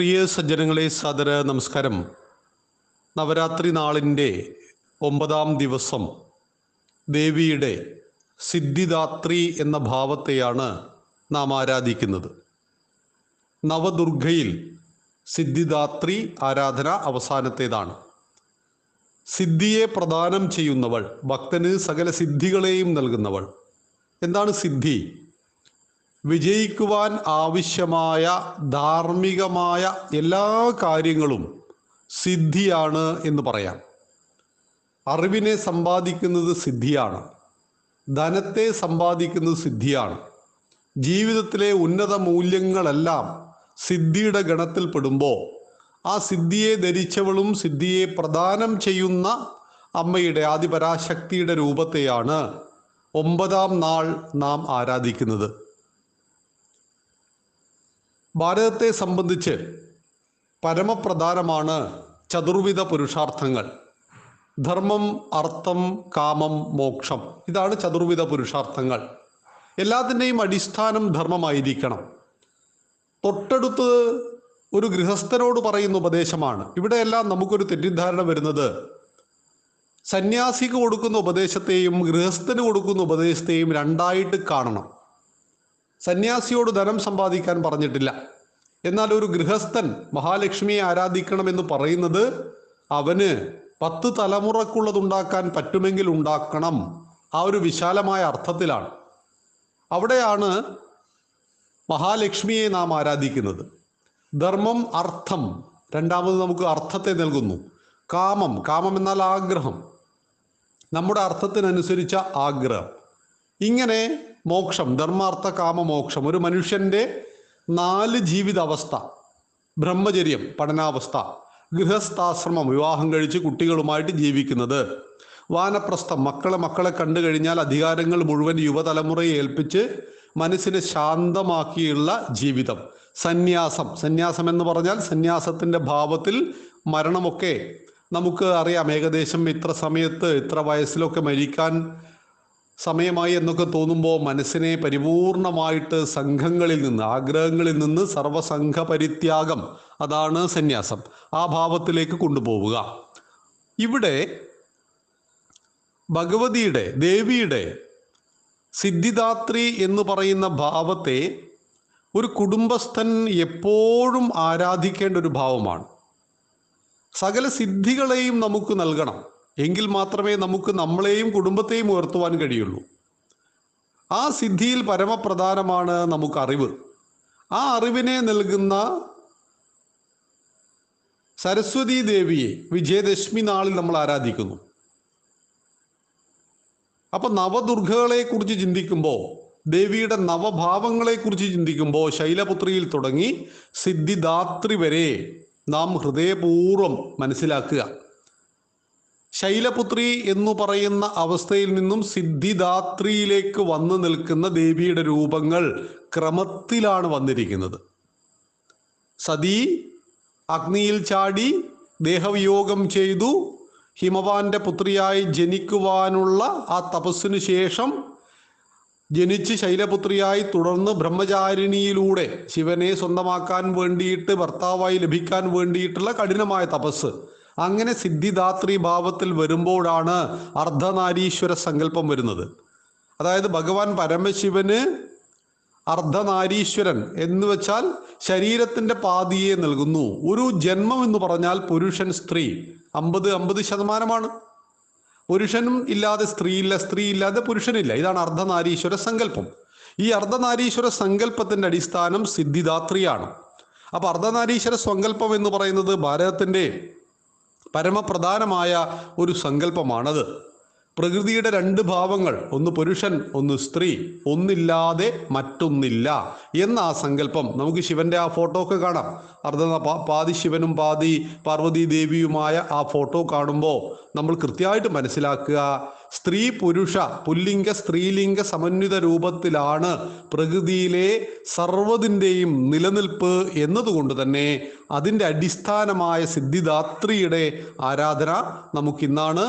പ്രിയ സജ്ജനങ്ങളെ സാദര നമസ്കാരം. നവരാത്രി നാളിന്റെ ഒമ്പതാം ദിവസം ദേവിയുടെ സിദ്ധിദാത്രി എന്ന ഭാവത്തെയാണ് നാം ആരാധിക്കുന്നത്. നവദുർഗയിൽ സിദ്ധിദാത്രി ആരാധന അവസാനത്തേതാണ്. സിദ്ധിയെ പ്രദാനം ചെയ്യുന്നവൾ ഭക്തന് സകല സിദ്ധികളെയും നൽകുന്നവൾ. എന്താണ് സിദ്ധി? വിജയിക്കുവാൻ ആവശ്യമായ ധാർമ്മികമായ എല്ലാ കാര്യങ്ങളും സിദ്ധിയാണ് എന്ന് പറയാം. അറിവിനെ സമ്പാദിക്കുന്നത് സിദ്ധിയാണ്. ധനത്തെ സമ്പാദിക്കുന്നത് സിദ്ധിയാണ്. ജീവിതത്തിലെ ഉന്നത മൂല്യങ്ങളെല്ലാം സിദ്ധിയുടെ ഗണത്തിൽപ്പെടുമ്പോൾ ആ സിദ്ധിയെ ധരിച്ചവളും സിദ്ധിയെ പ്രദാനം ചെയ്യുന്ന അമ്മയുടെ ആദിപരാശക്തിയുടെ രൂപത്തെയാണ് ഒമ്പതാം നാൾ നാം ആരാധിക്കുന്നത്. ഭാരതത്തെ സംബന്ധിച്ച് പരമപ്രധാനമാണ് ചതുർവിധ പുരുഷാർത്ഥങ്ങൾ. ധർമ്മം അർത്ഥം കാമം മോക്ഷം. ഇതാണ് ചതുർവിധ പുരുഷാർത്ഥങ്ങൾ. എല്ലാത്തിന്റെയും അടിസ്ഥാനം ധർമ്മമായിരിക്കണം. തൊട്ടടുത്ത് ഒരു ഗൃഹസ്ഥനോട് പറയുന്ന ഉപദേശമാണ്. ഇവിടെയെല്ലാം നമുക്കൊരു തെറ്റിദ്ധാരണ വരുന്നത്. സന്യാസിക്ക് കൊടുക്കുന്ന ഉപദേശത്തെയും ഗൃഹസ്ഥന് കൊടുക്കുന്ന ഉപദേശത്തെയും രണ്ടായിട്ട് കാണണം. സന്യാസിയോട് ധനം സമ്പാദിക്കാൻ പറഞ്ഞിട്ടില്ല. എന്നാൽ ഒരു ഗൃഹസ്ഥൻ മഹാലക്ഷ്മിയെ ആരാധിക്കണമെന്ന് പറയുന്നത് അവന് പത്ത് തലമുറക്കുള്ളത് ഉണ്ടാക്കാൻ പറ്റുമെങ്കിൽ ഉണ്ടാക്കണം. ആ ഒരു വിശാലമായ അർത്ഥത്തിലാണ്. അവിടെയാണ് മഹാലക്ഷ്മിയെ നാം ആരാധിക്കുന്നത്. ധർമ്മം അർത്ഥം. രണ്ടാമത് നമുക്ക് അർത്ഥത്തെ നൽകുന്നു. കാമം. കാമം എന്നാൽ ആഗ്രഹം. നമ്മുടെ അർത്ഥത്തിനനുസരിച്ച ആഗ്രഹം. ഇങ്ങനെ മോക്ഷം ധർമാർത്ഥ കാമ മോക്ഷം ഒരു മനുഷ്യന്റെ നാല് ജീവിതാവസ്ഥ. ബ്രഹ്മചര്യം പഠനാവസ്ഥ. ഗൃഹസ്ഥാശ്രമം വിവാഹം കഴിച്ച് കുട്ടികളുമായിട്ട് ജീവിക്കുന്നത്. വാനപ്രസ്ഥം മക്കളെ മക്കളെ കണ്ടു കഴിഞ്ഞാൽ അധികാരങ്ങൾ മുഴുവൻ യുവതലമുറയെ ഏൽപ്പിച്ച് മനസ്സിനെ ശാന്തമാക്കിയുള്ള ജീവിതം. സന്യാസം. സന്യാസം എന്ന് പറഞ്ഞാൽ സന്യാസത്തിന്റെ ഭാവത്തിൽ മരണമൊക്കെ നമുക്ക് അറിയാം. ഏകദേശം ഇത്ര സമയത്ത് ഇത്ര വയസ്സിലൊക്കെ മരിക്കാൻ സമയമായി എന്നൊക്കെ തോന്നുമ്പോൾ മനസ്സിനെ പരിപൂർണമായിട്ട് സംഘങ്ങളിൽ നിന്ന് ആഗ്രഹങ്ങളിൽ നിന്ന് സർവസംഘ പരിത്യാഗം അതാണ് സന്യാസം ആ ഭാവത്തിലേക്ക് കൊണ്ടുപോവുക. ഇവിടെ ഭഗവതിയുടെ ദേവിയുടെ സിദ്ധിദാത്രി എന്ന് പറയുന്ന ഭാവത്തെ ഒരു കുടുംബസ്ഥൻ എപ്പോഴും ആരാധിക്കേണ്ട ഒരു ഭാവമാണ്. സകല സിദ്ധികളെയും നമുക്ക് നൽകണം. എങ്കിൽ മാത്രമേ നമുക്ക് നമ്മളെയും കുടുംബത്തെയും ഉയർത്തുവാൻ കഴിയുള്ളൂ. ആ സിദ്ധിയിൽ പരമപ്രധാനമാണ് നമുക്ക് അറിവ് ആ അറിവിനെ നൽകുന്ന സരസ്വതി ദേവിയെ വിജയദശമി നാളിൽ നമ്മൾ ആരാധിക്കുന്നു. അപ്പൊ നവദുർഗകളെ കുറിച്ച് ചിന്തിക്കുമ്പോൾ ദേവിയുടെ നവഭാവങ്ങളെ കുറിച്ച് ചിന്തിക്കുമ്പോൾ ശൈലപുത്രിയിൽ തുടങ്ങി സിദ്ധിദാത്രി വരെ നാം ഹൃദയപൂർവം മനസ്സിലാക്കുക. ശൈലപുത്രി എന്ന് പറയുന്ന അവസ്ഥയിൽ നിന്നും സിദ്ധിദാത്രിയിലേക്ക് വന്നു നിൽക്കുന്ന ദേവിയുടെ രൂപങ്ങൾ ക്രമത്തിലാണ് വന്നിരിക്കുന്നത്. സതി അഗ്നിയിൽ ചാടി ദേഹവിയോഗം ചെയ്തു ഹിമവാന്റെ പുത്രിയായി ജനിക്കുവാനുള്ള ആ തപസ്സിനു ശേഷം ജനിച്ച് ശൈലപുത്രിയായി തുടർന്ന് ബ്രഹ്മചാരിണിയിലൂടെ ശിവനെ സ്വന്തമാക്കാൻ വേണ്ടിയിട്ട് ഭർത്താവായി ലഭിക്കാൻ വേണ്ടിയിട്ടുള്ള കഠിനമായ തപസ് അങ്ങനെ സിദ്ധിദാത്രി ഭാവത്തിൽ വരുമ്പോഴാണ് അർദ്ധനാരീശ്വര സങ്കല്പം വരുന്നത്. അതായത് ഭഗവാൻ പരമശിവന് അർദ്ധനാരീശ്വരൻ എന്ന് വെച്ചാൽ ശരീരത്തിന്റെ പാതിയെ നൽകുന്നു. ഒരു ജന്മം എന്ന് പറഞ്ഞാൽ പുരുഷൻ സ്ത്രീ. അമ്പത് അമ്പത് ശതമാനമാണ്. പുരുഷനും ഇല്ലാതെ സ്ത്രീയില്ല സ്ത്രീ ഇല്ലാതെ പുരുഷനില്ല. ഇതാണ് അർദ്ധനാരീശ്വര സങ്കല്പം. ഈ അർദ്ധനാരീശ്വര സങ്കല്പത്തിന്റെ അടിസ്ഥാനം സിദ്ധിദാത്രിയാണ്. അപ്പൊ അർദ്ധനാരീശ്വര സങ്കല്പം എന്ന് പറയുന്നത് ഭാരതത്തിന്റെ പരമപ്രധാനമായ ഒരു സങ്കല്പമാണത്. പ്രകൃതിയുടെ രണ്ട് ഭാവങ്ങൾ ഒന്ന് പുരുഷൻ ഒന്ന് സ്ത്രീ ഒന്നില്ലാതെ മറ്റൊന്നില്ല എന്ന ആ സങ്കല്പം. നമുക്ക് ശിവന്റെ ആ ഫോട്ടോ ഒക്കെ കാണാം. അർദ്ധ പാതി ശിവനും പാതി പാർവതി ദേവിയുമായ ആ ഫോട്ടോ കാണുമ്പോൾ നമ്മൾ കൃത്യമായിട്ട് മനസ്സിലാക്കുക സ്ത്രീ പുരുഷ പുല്ലിംഗ സ്ത്രീലിംഗ സമന്വിത രൂപത്തിലാണ് പ്രകൃതിയിലെ സർവതിന്റെയും നിലനിൽപ്പ് എന്നതുകൊണ്ട് തന്നെ അതിന്റെ അടിസ്ഥാനമായ സിദ്ധിദാത്രിയുടെ ആരാധന നമുക്കിന്നാണ്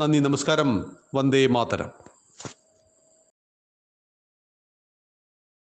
നന്ദി നമസ്കാരം. വന്ദേ മാതരം.